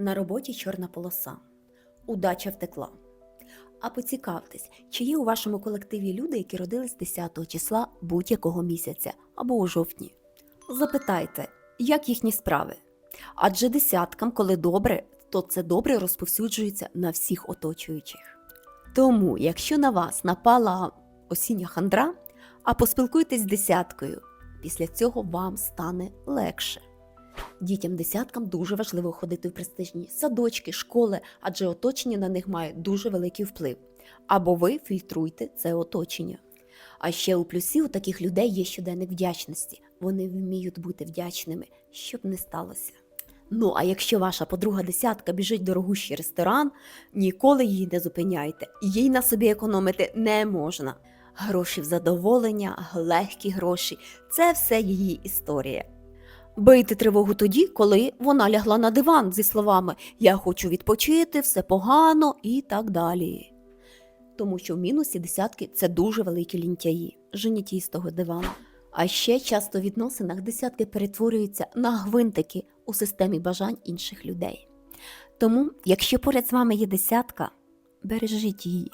На роботі чорна полоса. Удача втекла. А поцікавтесь, чи є у вашому колективі люди, які родились 10 числа будь-якого місяця або у жовтні. Запитайте, як їхні справи? Адже десяткам, коли добре, то це добре розповсюджується на всіх оточуючих. Тому, якщо на вас напала осіння хандра, а поспілкуйтесь з десяткою, після цього вам стане легше. Дітям десяткам дуже важливо ходити в престижні садочки, школи, адже оточення на них має дуже великий вплив. Або ви фільтруйте це оточення. А ще у плюсі у таких людей є щоденник вдячності. Вони вміють бути вдячними, щоб не сталося. Ну, а якщо ваша подруга десятка біжить в дорогущий ресторан, ніколи її не зупиняйте. Їй на собі економити не можна. Гроші в задоволення, легкі гроші це все її історія. Бийте тривогу тоді, коли вона лягла на диван зі словами Я хочу відпочити, все погано і так далі. Тому що в мінусі десятки це дуже великі лінтяї, женіті з того дивану. А ще часто в відносинах десятки перетворюються на гвинтики у системі бажань інших людей. Тому, якщо поряд з вами є десятка, бережіть її.